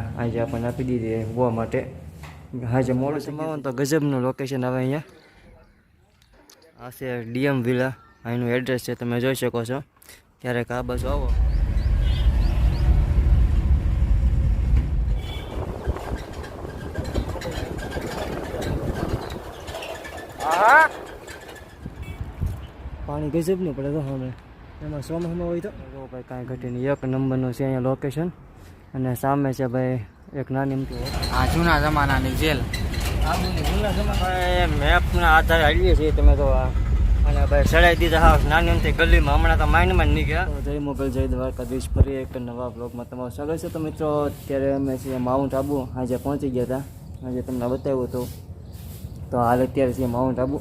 આજે આપણને આપી દીધી ગોવા માટે. આજે મોડું સમાવો તો ગજબનું લોકેશન આવે અહીંયા. આ છે ડીએમ વિલા અહીંનું એડ્રેસ છે તમે જોઈ શકો છો. ક્યારેક આ બાજુ આવો. પાણી ગજબનું પડે તો હમણાં. એમાં સોમામાં હોય તો? ભાઈ કાંઈ ઘટીને નહીં એક નંબરનું છે અહીંયા લોકેશન અને સામે છે ભાઈ એક નાની અમથી આ જૂના જમાનાની જેલ. મેપના આધારે હાલીએ છીએ તમે તો અને ભાઈ સડાઈ દીધા હા નાની અમથી ગલીમાં. હમણાં તો માઇન્ડમાં જ નીકળ્યા. તો જય મોગલ જય દ્વારકાધીશ. ફરી એક નવા બ્લોગમાં તમારું સ્વાગત છે. તો મિત્રો અત્યારે અમે છીએ માઉન્ટ આબુ આજે પહોંચી ગયા હતા. આજે તમને બતાવ્યું હતું. તો હાલ અત્યારે છીએ માઉન્ટ આબુ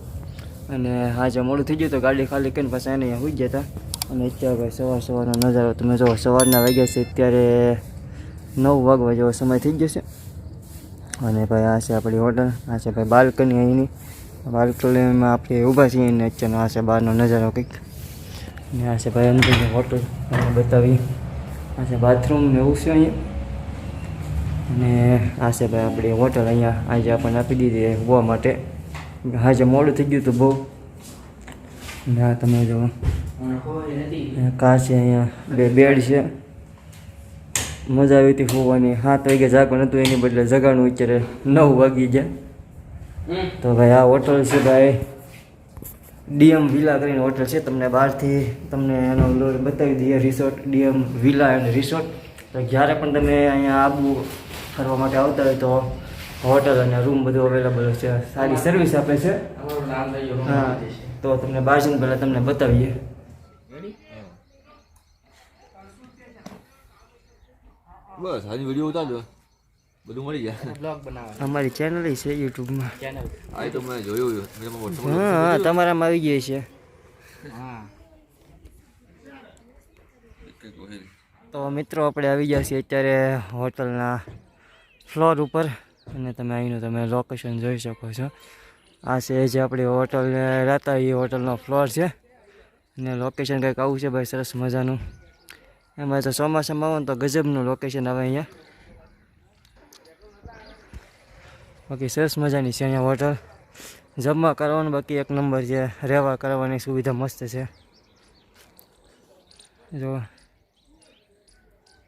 અને આજે મોડું થઈ ગયું તો ગાડી ખાલી કરીને પછી એને અહીંયા હોઈ ગયા હતા. અને અત્યારે સવાર સવારનો નજારો તમે જો સવારના વાગ્યા છે. અત્યારે નવ વાગવા જેવો સમય થઈ ગયો છે. અને ભાઈ આ છે આપણી હોટલ આ છે ભાઈ બાલ્કની અહીંની. બાલ્કનીમાં આપણે ઊભા છીએ અને અત્યારનો આ છે બહારનો નજારો કંઈક. ને આ છે ભાઈ અંદરની હોટલ તમને બતાવી. આ છે બાથરૂમ ને એવું છે અહીંયા. અને આ છે ભાઈ આપણી હોટલ અહીંયા આજે આપણને આપી દીધી હોવા માટે. આજે મોડું થઈ ગયું હતું બહુ. ના આ તમે જો કા છે અહીંયા બે બેડ છે. મજા આવી હતી હોવાની. સાત વાગે જાગવાનું હતું એની બદલે જગાનું અત્યારે નવ વાગી ગયા. તો ભાઈ આ હોટલ છે ભાઈ ડીએમ વિલા કરીને હોટલ છે. તમને બહારથી તમને એનો લોડ બતાવી દઈએ resort DM villa and resort. તો જ્યારે પણ તમે અહીંયા આબુ ફરવા માટે આવતા હોય તો હોટલ અને રૂમ બધું અવેલેબલ છે. સારી સર્વિસ આપે છે. હા તો તમને બહાર જઈને પહેલાં તમને બતાવીએ. બસ આજે વીડિયો ઉતારજો બધું મળી જાય બ્લોગ બનાવે અમારી ચેનલ છે યુટ્યુબમાં ચેનલ આ તો મેં જોયું મેં વોટ્સઅપ હા હા તમારામાં આવી ગઈ છે હા તો મિત્રો આપણે આવી ગયા છીએ અત્યારે હોટલના ફ્લોર ઉપર અને તમે અહીંનું તમે લોકેશન જોઈ શકો છો આ છે જે આપણી હોટલ રહેતા એ હોટલનો ફ્લોર છે અને લોકેશન કંઈક આવું છે ભાઈ સરસ મજાનું એમાં તો ચોમાસામાં આવો ને તો ગજબનું લોકેશન આવે અહીંયા. બાકી સરસ મજાની છે અહીંયા હોટલ. જમવા કરવાનું બાકી એક નંબર છે. રહેવા કરવાની સુવિધા મસ્ત છે. જો.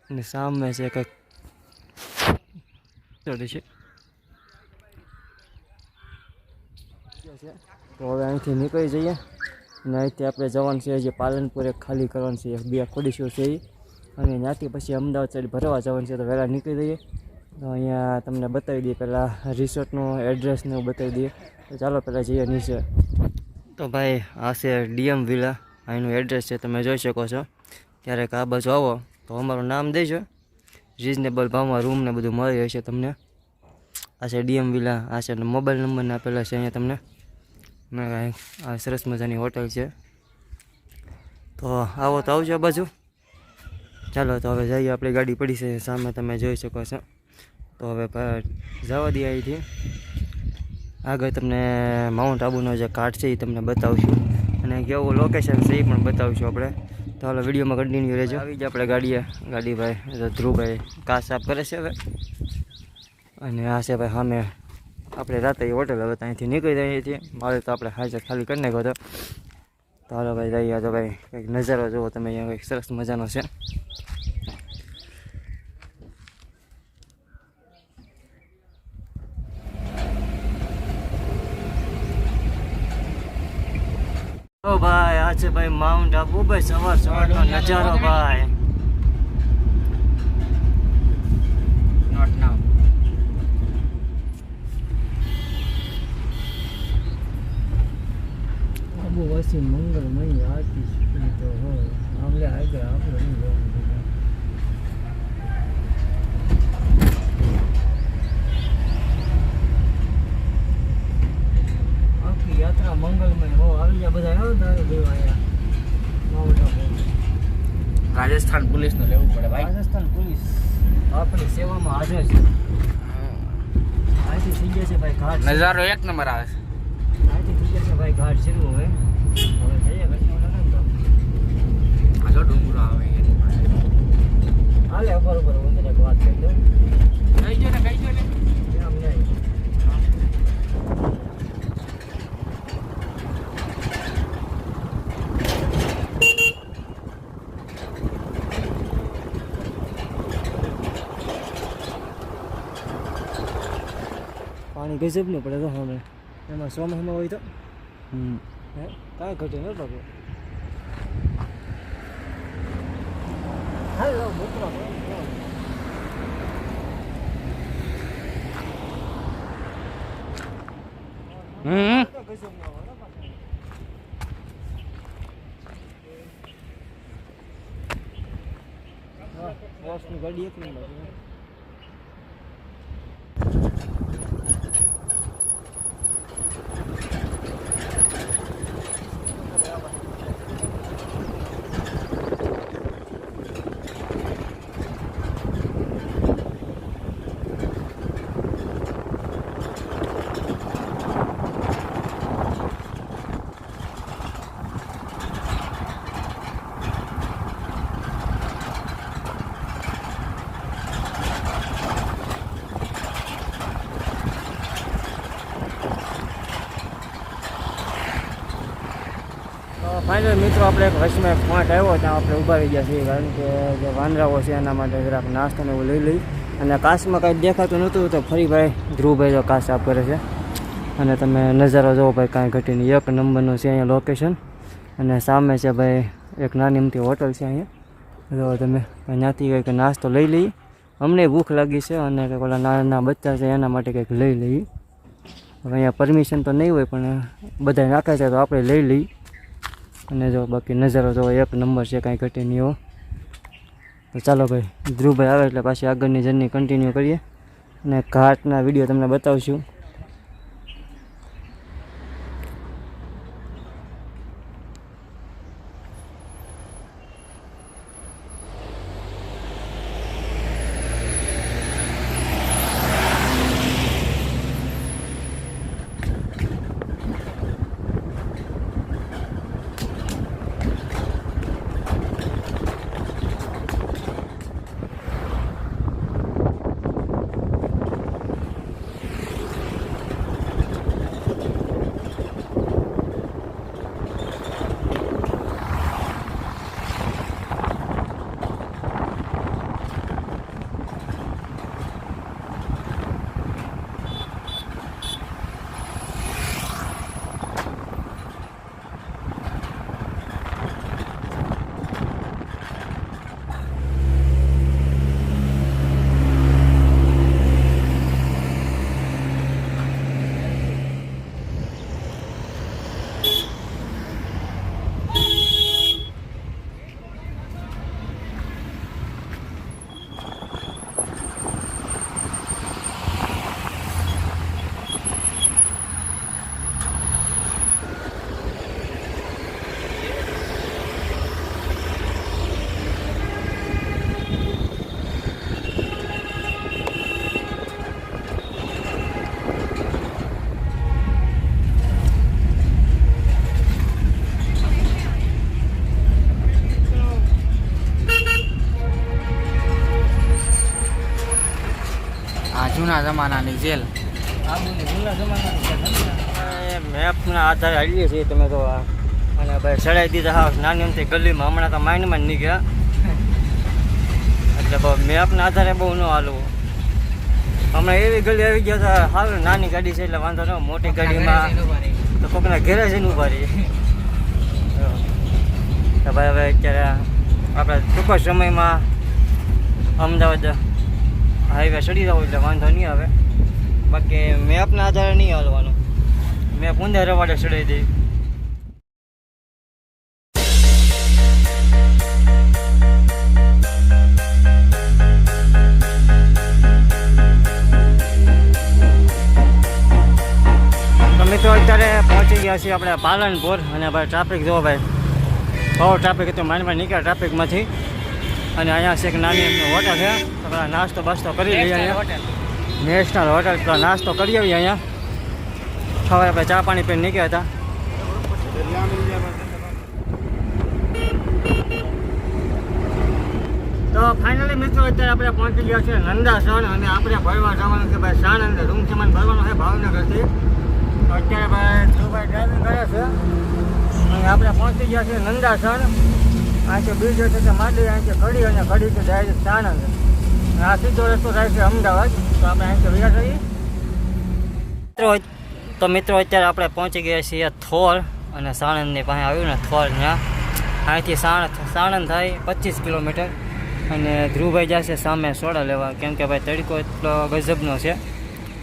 અને સામે છે કંઈક ચડે છે. તો હવે અહીંથી નીકળી જઈએ. અને અહીંથી આપણે જવાનું છે જે પાલનપુર, એક ખાલી કરવાનું છે. બે ખોડીશું છે એ અને ત્યાંથી પછી અમદાવાદ સાઈડ ભરવા જવાનું છે તો વહેલા નીકળી દઈએ તો અહીંયા તમને બતાવી દઈએ પહેલાં રિસોર્ટનું એડ્રેસ ને એવું બતાવી દઈએ. તો ચાલો પહેલાં જઈએ નીચે. તો ભાઈ, આ છે ડીએમ વિલા અહીંનું એડ્રેસ છે, તમે જોઈ શકો છો. ક્યારેક આ બાજુ આવો, તો અમારું નામ દેજો. રિઝનેબલ ભાવમાં રૂમ ને બધું મળી હશે તમને. આ છે ડીએમ વિલા આ છે મોબાઈલ નંબર આપેલા છે અહીંયા તમને. આ સરસ મજાની હોટલ છે. તો આવો તો આવજો બાજુ. ચાલો તો હવે જઈએ આપણી ગાડી પડી છે સામે તમે જોઈ શકો છો. તો હવે જવા દઈએ અહીંથી. આગળ તમને માઉન્ટ આબુનો જે કાર્ડ છે એ તમને બતાવશું. અને કેવું લોકેશન છે એ પણ બતાવશું આપણે. તો હાલો વિડીયોમાં કન્ટિન્યુ રહેજો. આવી જ આપણે ગાડીએ. ગાડી ભાઈ ધ્રુવભાઈ કાર સાફ કરે છે હવે. અને આ છે ભાઈ સામે. આપણે રાતે હોટલ હવે ત્યાંથી નીકળી જઈએ છીએ. મારે તો આપણે હાજર ખાલી કરી નાખ્યો હતો. તો હાલો ભાઈ, જઈએ તો ભાઈ. કંઈક નજારો જુઓ તમે અહીંયા, કંઈક સરસ મજાનો છે. ભાઈ, આ છે ભાઈ માઉન્ટ આબુ ભાઈ સવાર સવારનો નજારો, ભાઈ નોટ નાવ વસી મંગળમય આરતી તો હોય આમલે આગળ આપણે નહીં જવાનું આખી યાત્રા મંગલમય હો આવી ગયા બધા આવ્યો તારે દેવા અહીંયા માઉન્ટ આબુ રાજસ્થાન પોલીસનું લેવું પડે ભાઈ. રાજસ્થાન પોલીસ આપણી સેવામાં હાજર છે. અહીંથી થઈ ગયા છે ભાઈ ઘાટ નજારો એક નંબર આવે છે. અહીંથી થઈ ગયા છે ભાઈ ઘાટ શરૂ હવે? જો ડુંગરો આવે હાલે ઉપર ઉપર હું તને વાત કહી દઉં. કહી જો ને કહી જો ને. એમ નહીં. પાણી ગજબનું પડે તો હમણાં એમાં સોમાં હોય તો? હમ. હે? કાંઈ ઘટે ન પગે હમ. વોશની ગાડી એક નંબર ફાઇનલ મિત્રો આપણે એક વચમાં એક પોઈન્ટ આવ્યો, ત્યાં આપણે ઊભા ગયા છીએ, કારણ કે જે વાંદરાઓ છે એના માટે જરાક નાસ્તો ને એવું લઈ લઈ. અને કાશમાં કાંઈ દેખાતું નહોતું, તો ફરી ભાઈ ધ્રુવભાઈ જો કાશ સાફ કરે છે. અને તમે નજારો જોવો ભાઈ, કાંઈ ઘટીને એક નંબરનું છે અહીંયા લોકેશન અને સામે છે ભાઈ એક નાની અમથી હોટલ છે અહીંયા. જો તમે ત્યાંથી કંઈક નાસ્તો લઈ લઈએ અમને ભૂખ લાગી છે અને કંઈક ઓલા નાના બચ્ચા છે એના માટે કંઈક લઈ લઈએ હવે અહીંયા પરમિશન તો નહીં હોય, પણ બધા નાખે છે, તો આપણે લઈ લઈએ અને જો બાકી નજારો જો એક નંબર છે, કાંઈ ઘટે નહીં તો ચાલો ભાઈ, ધ્રુવભાઈ આવે એટલે પાછી આગળની જર્ની કન્ટિન્યુ કરીએ. અને ઘાટના વીડિયો તમને બતાવશું આ જૂના જમાનાની જેલ. મેપના આધારે હાલીએ છીએ તમે તો અને ભાઈ ચડાવી દીધા હા નાની અમથી ગલીમાં હમણાં તો માઇન્ડમાં જ નીકળ્યા. એટલે બહુ મેપના આધારે બહુ ન હાલવું. હમણાં એવી ગલી આવી ગયા હતા હાલ નાની ગાડી છે એટલે વાંધો ન મોટી ગાડીમાં તો કોકના ઘેરે જઈને ઊભા રહીએ તો ભાઈ હવે અત્યારે આપણે ટૂંક સમયમાં અમદાવાદ હાઈવે ચડી જવું એટલે વાંધો નહીં આવે. બાકી મેપના આધારે નહીં હાલવાનું. મેપ ઊંધા રવાડે ચડાવી દઈ. મિત્રો અત્યારે પહોંચી ગયા છીએ આપણે પાલનપુર અને ભાઈ ટ્રાફિક જોવો ભાઈ. બહુ ટ્રાફિક હતું માંડમાં નીકળ્યા ટ્રાફિકમાંથી અને અહીંયા છે એક નાની એમની હોટલ છે. તો પેલા નાસ્તો બાસ્તો કરી લઈએ અહીંયા. નેશનલ હોટલ તો નાસ્તો કરી આવીએ અહીંયા. સવારે આપણે ચા પાણી પીને નીકળ્યા હતા. તો ફાઇનલી મિત્રો અત્યારે આપણે પહોંચી ગયા છે નંદાસણ અને આપણે ભરવા જવાનું છે ભાઈ સાણંદ રૂમ સામાન ભરવાનો છે ભાવનગરથી. તો અત્યારે ભાઈ ધ્રુવભાઈ ડ્રાઇવિંગ કરે છે. અને આપણે પહોંચી ગયા છે નંદાસણ આ બીજો છે કે માંડવી અહીં ઘડી અને ઘડી છે ડાયરેક્ટ સાણંદ આ સીધો રસ્તો થાય છે અમદાવાદ. તો આપણે અહીં છે વ્યા જઈએ મિત્રો, તો મિત્રો, અત્યારે આપણે પહોંચી ગયા છીએ થોર અને સાણંદની પાસે આવ્યું ને થોર ત્યાં. અહીંથી સાણંદ સાણંદ થાય પચીસ કિલોમીટર. અને ધ્રુવભાઈ જશે સામે સોડા લેવા. કેમ કે ભાઈ તડકો એટલો ગજબનો છે.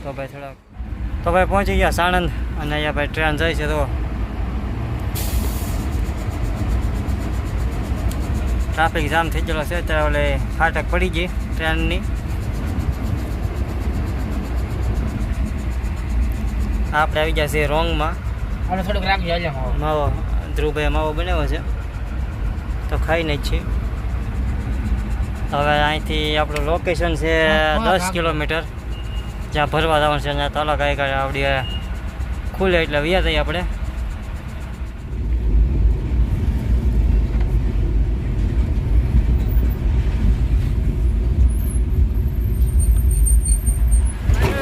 તો ભાઈ થોડાક તો ભાઈ પહોંચી ગયા સાણંદ અને અહીંયા ભાઈ ટ્રેન જાય છે તો ટ્રાફિક જામ થઈ ગયેલો છે અત્યારે ઓલે ફાટક પડી ગઈ ટ્રેનની. આપણે આવી ગયા છીએ રોંગમાં. થોડુંક રાખજો માવો ધ્રુવભાઈ માવો બનાવ્યો છે. તો ખાઈને જ છીએ. હવે અહીંથી આપણું લોકેશન છે દસ કિલોમીટર. જ્યાં ભરવા જવાનું છે ત્યાં તલાક આવી આપણી ખુલે એટલે વ્યા જઈએ આપણે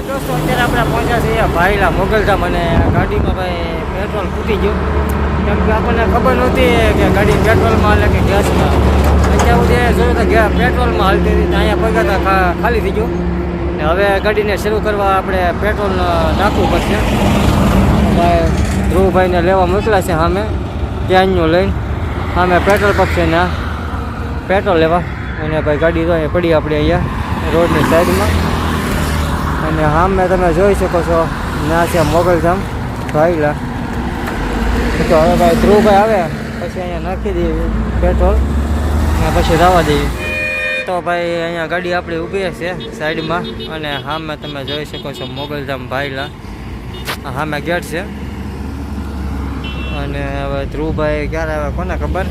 દોસ્તો અત્યારે આપણે પહોંચ્યા છીએ ભાઈલા મોગલધામ અને ગાડીમાં ભાઈ પેટ્રોલ ફૂટી ગયું. કેમ કે આપણને ખબર નહોતી કે ગાડી પેટ્રોલમાં હાલે કે ગેસમાં અત્યાર સુધી જોયું તો ગેસ પેટ્રોલમાં હાલતી હતી અહીંયા પગાતા ખાલી થઈ ગયું. ને હવે ગાડીને શરૂ કરવા આપણે પેટ્રોલ નાખવું પડશે. ભાઈ ધ્રુવભાઈને લેવા મોકલ્યા છે સામે ક્યાંનું લઈને. સામે પેટ્રોલ પંપ છે ને પેટ્રોલ લેવા. અને ભાઈ ગાડી તો પડી આપણે અહીંયા, રોડની સાઈડમાં અને સામે તમે જોઈ શકો છો ત્યાં છે મોગલધામ ભાઈલા. તો હવે ભાઈ ધ્રુવભાઈ આવે, પછી અહીંયા નાખી દઈએ પેટ્રોલ અને પછી જવા દઈએ. તો ભાઈ અહીંયા ગાડી આપણી ઊભી છે સાઈડમાં, અને સામે તમે જોઈ શકો છો મોગલધામ ભાઈલા. સામે ગેટ છે. અને હવે ધ્રુવભાઈ ક્યારે આવે કોને ખબર?